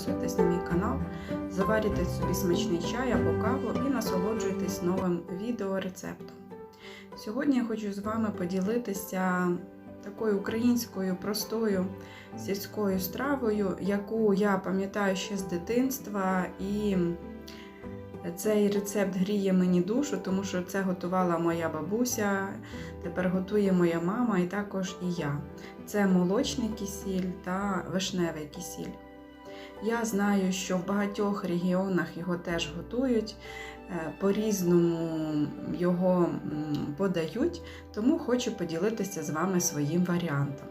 підписуєтесь на мій канал. Заварюйте собі смачний чай або каву і насолоджуйтесь новим відеорецептом. Сьогодні я хочу з вами поділитися такою українською простою сільською стравою, яку я пам'ятаю ще з дитинства. І цей рецепт гріє мені душу, тому що це готувала моя бабуся, тепер готує моя мама і також і я. Це молочний кисіль та вишневий кисіль. Я знаю, що в багатьох регіонах його теж готують, е, по-різному його подають, тому хочу поділитися з вами своїм варіантом.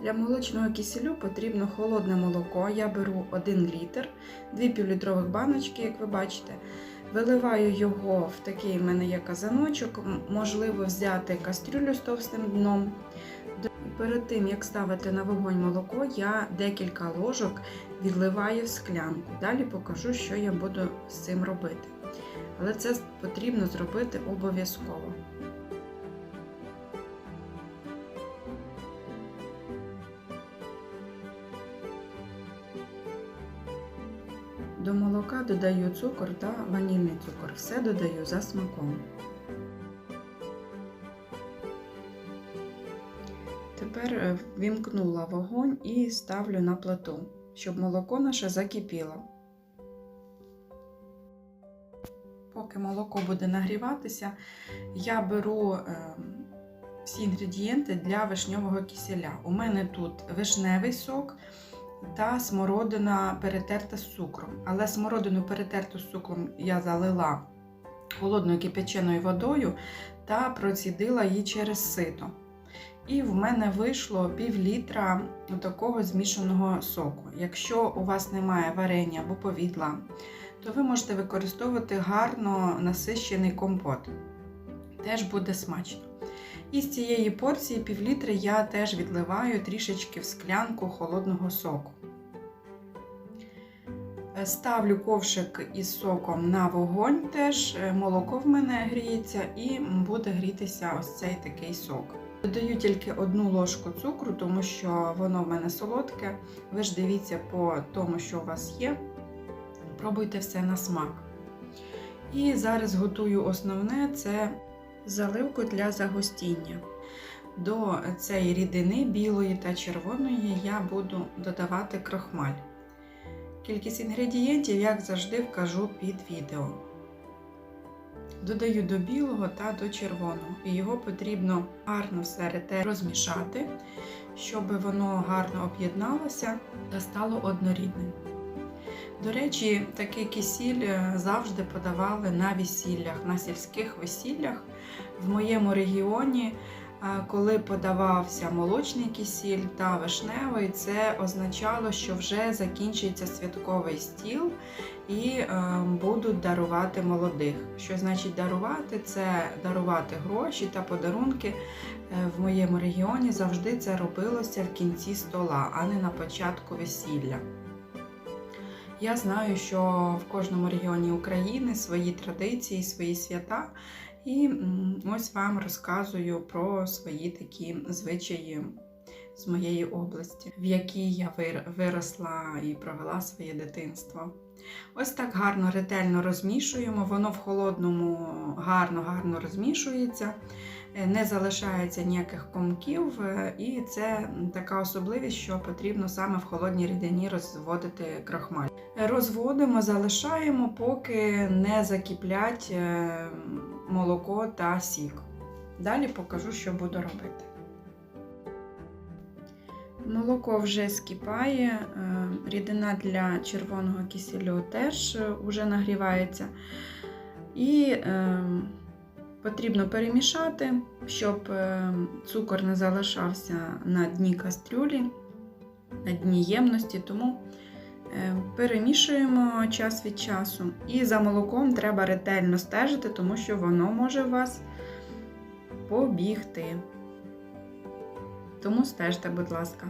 Для молочного кисілю потрібно холодне молоко. Я беру 1 літр, 2 півлітрових баночки, як ви бачите. Виливаю його в такий в мене є казаночок, можливо взяти кастрюлю з товстим дном. Перед тим, як ставити на вогонь молоко, я декілька ложок відливаю в склянку. Далі покажу, що я буду з цим робити. Але це потрібно зробити обов'язково. До молока додаю цукор та ванільний цукор. Все додаю за смаком. Тепер е, вімкнула вогонь і ставлю на плиту, щоб молоко наше закипіло. Поки молоко буде нагріватися, я беру е, всі інгредієнти для вишньового киселя. У мене тут вишневий сок та смородина перетерта з цукром. Але смородину перетерту з цукром я залила холодною кипяченою водою та процідила її через сито. І в мене вийшло пів літра такого змішаного соку. Якщо у вас немає варення або повідла, то ви можете використовувати гарно насищений компот. Теж буде смачно. І з цієї порції пів літри я теж відливаю трішечки в склянку холодного соку. Е, Ставлю ковшик із соком на вогонь, теж е, молоко в мене гріється і буде грітися ось цей такий сок. Додаю тільки одну ложку цукру, тому що воно в мене солодке. Ви ж дивіться по тому, що у вас є. Пробуйте все на смак. І зараз готую основне це заливку для загустіння. До цієї рідини білої та червоної я буду додавати крохмаль. Кількість інгредієнтів, як завжди, вкажу під відео. Додаю до білого та до червоного, і його потрібно гарно все ретельно розмішати, щоб воно гарно об'єдналося та стало однорідним. До речі, такий кисіль е, завжди подавали на весіллях, на сільських весіллях. В моєму регіоні, коли подавався молочний кисіль та вишневий, це означало, що вже закінчується святковий стіл і е, будуть дарувати молодих. Що значить дарувати? Це дарувати гроші та подарунки. Е, В моєму регіоні завжди це робилося в кінці стола, а не на початку весілля. Я знаю, що в кожному регіоні України свої традиції, свої свята. І ось вам розказую про свої такі звичаї з моєї області, в якій я виросла і провела своє дитинство. Ось так гарно, ретельно розмішуємо, воно в холодному гарно-гарно розмішується, е, не залишається ніяких комків, е, і це така особливість, що потрібно саме в холодній рідині розводити крахмаль. Розводимо, залишаємо, поки не закіплять е, молоко та сік. Далі покажу, що буду робити. Молоко вже скипає, е, рідина для червоного кисельу теж вже нагрівається. І е, потрібно перемішати, щоб е, цукор не залишався на дні кастрюлі, на дні ємності. Тому е, перемішуємо час від часу. І за молоком треба ретельно стежити, тому що воно може вас побігти. Тому стежте, будь ласка.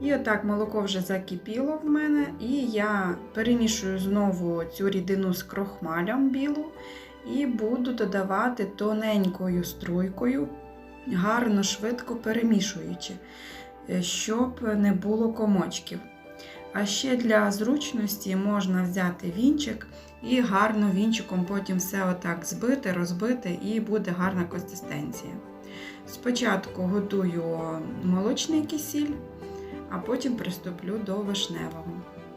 І отак молоко вже закипіло в мене, і я перемішую знову цю рідину з крохмалем білу і буду додавати тоненькою струйкою, гарно, швидко перемішуючи. е, щоб не було комочків. А ще для зручності можна взяти вінчик і гарно вінчиком потім все отак збити, розбити, і буде гарна консистенція. Спочатку готую молочний кисіль, а потім приступлю до вишневого.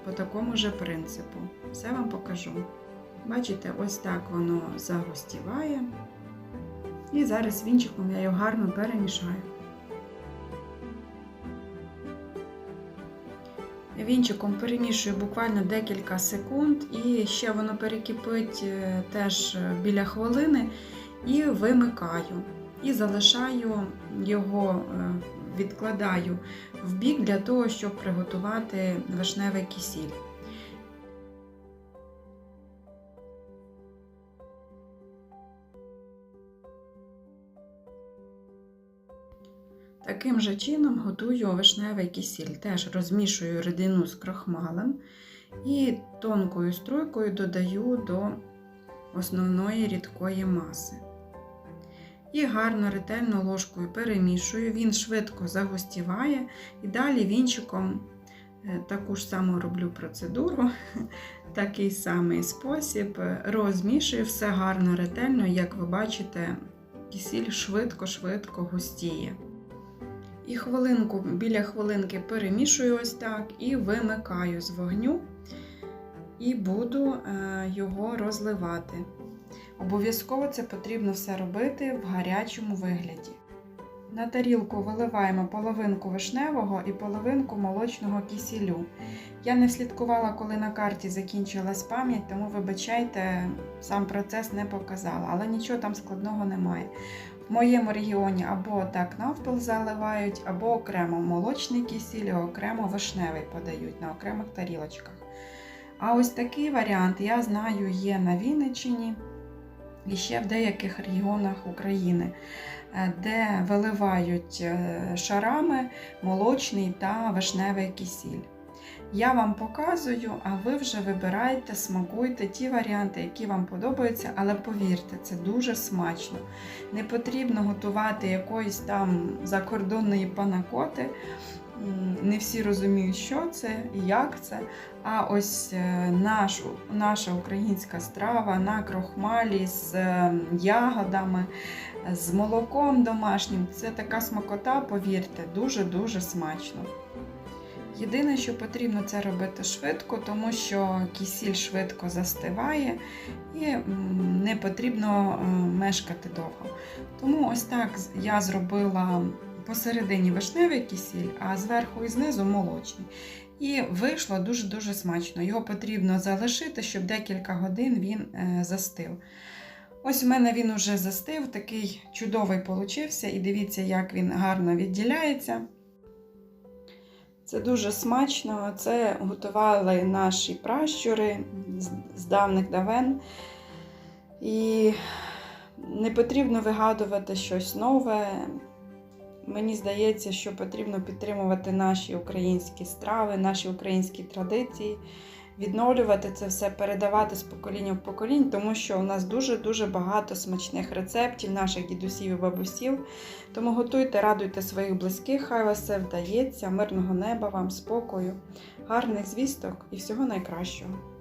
По такому же принципу. Все вам покажу. Бачите, ось так воно загустіває. І зараз вінчиком я його гарно перемішаю. Вінчиком перемішую буквально декілька секунд, і ще воно перекипить е, теж біля хвилини і вимикаю. І залишаю його, е, відкладаю в бік для того, щоб приготувати вишневий кисіль. Таким же чином готую вишневий кисіль. Теж розмішую рідину з крохмалем і тонкою струйкою додаю до основної рідкої маси. І гарно ретельно ложкою перемішую, він швидко загустіває, і далі вінчиком е, таку ж саму роблю процедуру, такий самий спосіб, розмішую все гарно, ретельно, як ви бачите, кисіль швидко-швидко густіє. І хвилинку, біля хвилинки перемішую ось так і вимикаю з вогню, і буду е, його розливати. Обов'язково це потрібно все робити в гарячому вигляді. На тарілку виливаємо половинку вишневого і половинку молочного кисілю. Я не слідкувала, коли на карті закінчилась пам'ять, тому вибачайте, сам процес не показала, але нічого там складного немає. В моєму регіоні або так навпіл заливають, або окремо молочний кисіль, а окремо вишневий подають на окремих тарілочках. А ось такий варіант, я знаю, є на Вінниччині і ще в деяких регіонах України, е, де виливають е, шарами молочний та вишневий кисіль. Я вам показую, а ви вже вибирайте, смакуйте ті варіанти, які вам подобаються, але повірте, це дуже смачно. Не потрібно готувати якоїсь там закордонної панакоти. Не всі розуміють, що це і як це. А ось е, наш, наша українська страва на крохмалі з е, ягодами, з молоком домашнім це така смакота, повірте, дуже-дуже смачно. Єдине, що потрібно це робити швидко, тому що кисіль швидко застиває і не потрібно е, мешкати довго. Тому ось так я зробила посередині вишневий кисіль, а зверху і знизу молочний. І вийшло дуже-дуже смачно. Його потрібно залишити, щоб декілька годин він е, застив. Ось у мене він уже застив, такий чудовий получився, і дивіться, як він гарно відділяється. Це дуже смачно. Це готували наші пращури з давних давен. І не потрібно вигадувати щось нове. Мені здається, що потрібно підтримувати наші українські страви, наші українські традиції, відновлювати це все, передавати з покоління в поколінь, тому що у нас дуже-дуже багато смачних рецептів, наших дідусів і бабусів. Тому готуйте, радуйте своїх близьких, хай вас все вдається, мирного неба вам, спокою, гарних звісток і всього найкращого.